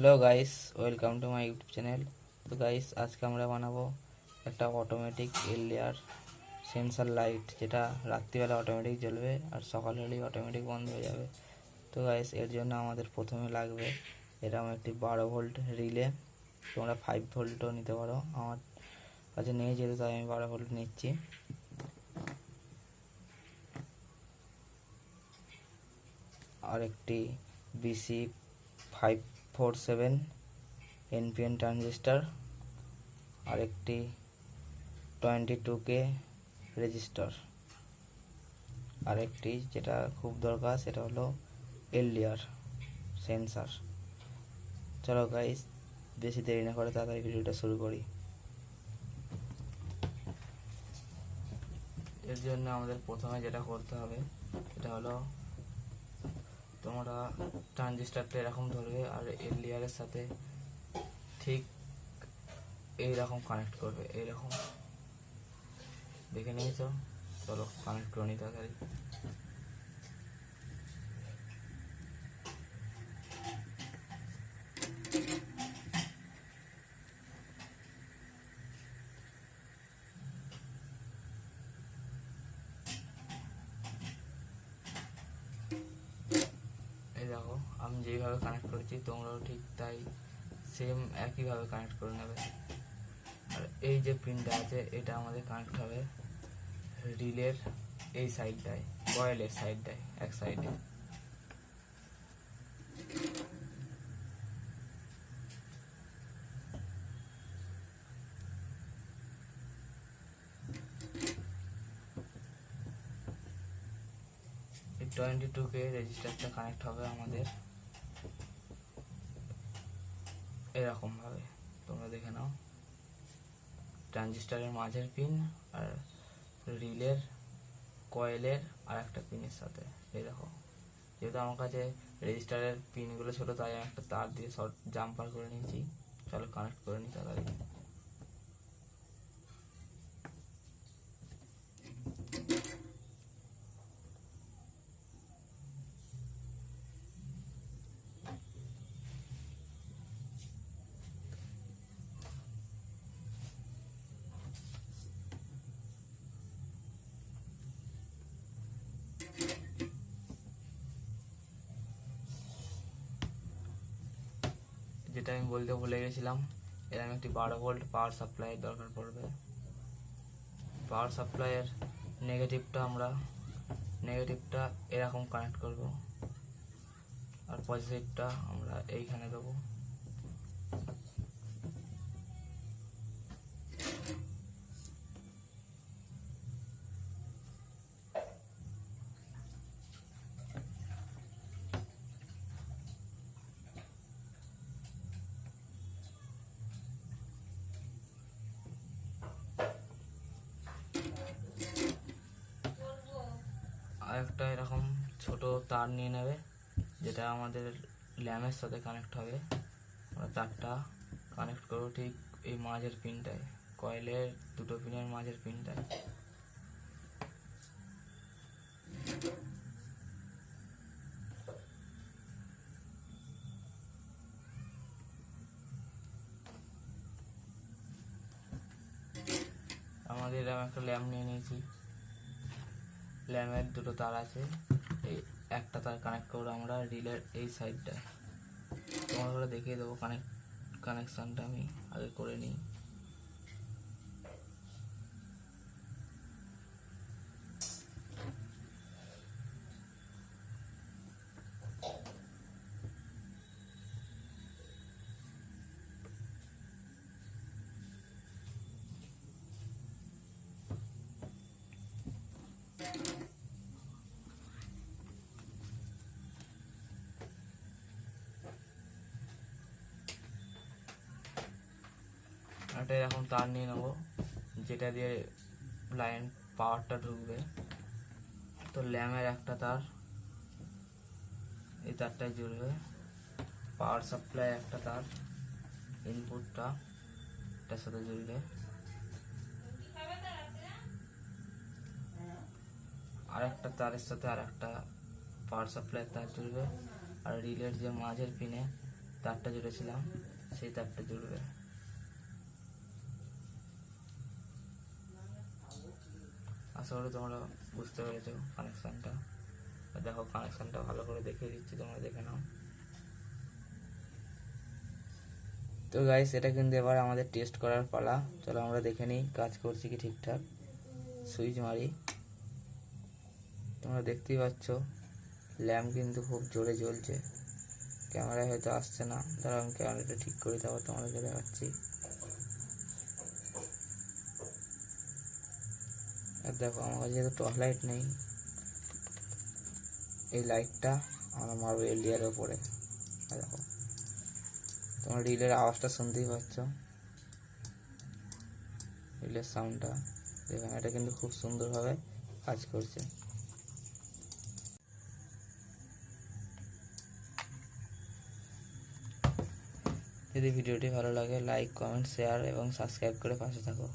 Hello guys welcome to my YouTube channel তো guys আজকে আমরা বানাবো একটা অটোমেটিক এলডিআর সেন্সার লাইট যেটা রাত্রিবেলা অটোমেটিক জ্বলবে আর সকাল হলেই অটোমেটিক বন্ধ হয়ে যাবে। তো গাইস এর জন্য আমাদের প্রথমে লাগবে এরকম একটি বারো ভোল্ট রিলে তোমরা ফাইভ ভোল্টও নিতে পারো। আমার কাছে নেই যেহেতু, তাই আমি বারো ভোল্ট নিচ্ছি। আর একটি BC five four seven NPN transistor আর একটি টোয়েন্টি টু কে রেজিস্টার। আর একটি যেটা খুব দরকার, সেটা হলো এলডিআর সেন্সার। চলো গাইস বেশি দেরি না করে তাড়াতাড়ি ভিডিওটা শুরু করি। এর জন্য আমাদের প্রথমে যেটা করতে হবে, সেটা হলো তোমরা ট্রানজিস্টারটা এরকম ধরবে আর এর লেয়ারের সাথে ঠিক এইরকম কানেক্ট করবে, এইরকম। দেখে নিয়েছ? চলো কানেক্ট করে নি দেখো, আমি যেইভাবে কানেক্ট করেছি, তোমরাও ঠিক তাই সেম একইভাবে কানেক্ট করে নেবে। আর এই যে পিনটা আছে, এটা আমাদের কানেক্ট হবে রিলের এই সাইডটায় কয়েলের সাইডটায় এক সাইডে টোয়েন্টি টু কে রেজিস্টারটা কানেক্ট হবে আমাদের। এরকম ভাবে তোমরা দেখে নাও। ট্রানজিস্টারের মাঝের পিন আর রিলের কয়েলের আর একটা পিনের সাথে। এই দেখো, যেহেতু আমার কাছে রেজিস্টারের পিনগুলো ছোটো, তাই আমি একটা তার দিয়ে শর্ট জাম্পার করে নিয়েছি। চলো কানেক্ট করে নিই তাড়াতাড়ি। যেটা আমি বলতে ভুলে গেছিলাম। এরকম একটি বারো ভোল্ট পাওয়ার সাপ্লাইয়ের দরকার পড়বে। পাওয়ার সাপ্লাইয়ের নেগেটিভটা আমরা নেগেটিভটা এরকম কানেক্ট করব। আর পজিটিভটা আমরা এইখানে দেবো। একটা এরকম ছোট তার নিয়ে নেবে, যেটা আমাদের ল্যামের সাথে কানেক্ট হবে। আমরা তারটা কানেক্ট করব ঠিক এই মাঝের পিনটায় কয়েলের দুটো পিনের মাঝের পিনটায়। আমাদের এরকম একটা ল্যাম্প নিয়ে নিয়েছি। ল্যাম্পের দুটো তার আছে। এই একটা তার কানেক্ট করব আমরা রিলের এই সাইডটায় তোমার দেখিয়ে দেবো কানেক্ট কানেকশানটা আমি আগে করে নিই। একটা এখন তার নিয়ে নেব। যেটা দিয়ে লাইন পাওয়ারটা ঢুকবে। তো ল্যামের একটা তার। এই তারটায় জুড়বে। পাওয়ার সাপ্লাই একটা তার। ইনপুটটা এটার সাথে জুড়বে। আর একটা তারের সাথে আর একটা পাওয়ার সাপ্লাই তার জুড়বে। আর রিলের যে মাঝের পিনে তারটা জুড়েছিলাম, সেই তারটা জুড়বে। আশা করি তোমরা বুঝতে পেরেছ কানেকশানটা দেখো কানেকশানটা ভালো করে দেখিয়ে দিচ্ছি, তোমরা দেখে নাও। তো গাইস এটা কিন্তু এবার আমাদের টেস্ট করার পালা। চলো আমরা দেখে নিই, কাজ করছি কি ঠিকঠাক। সুইচ মারি। তোমরা দেখতেই পাচ্ছ ল্যাম্প কিন্তু খুব জোরে জ্বলছে। ক্যামেরায় হয়তো আসছে না। দাঁড়াও, আমি ক্যামেরাটা ঠিক করি তারপর তোমাদেরকে দেখাচ্ছি। আর দেখো, আমার কাছে যেহেতু টর্চ লাইট নেই। এই লাইটটা আমরা মারবো এলডিআর ওপরে দেখো, তোমার রিলের আওয়াজটা শুনতেই পাচ্ছ। রিলের সাউন্ডটা দেখুন, এটা কিন্তু খুব সুন্দরভাবে কাজ করছে। যদি ভিডিওটি ভালো লাগে লাইক কমেন্ট শেয়ার এবং সাবস্ক্রাইব করে পাশে থাকো।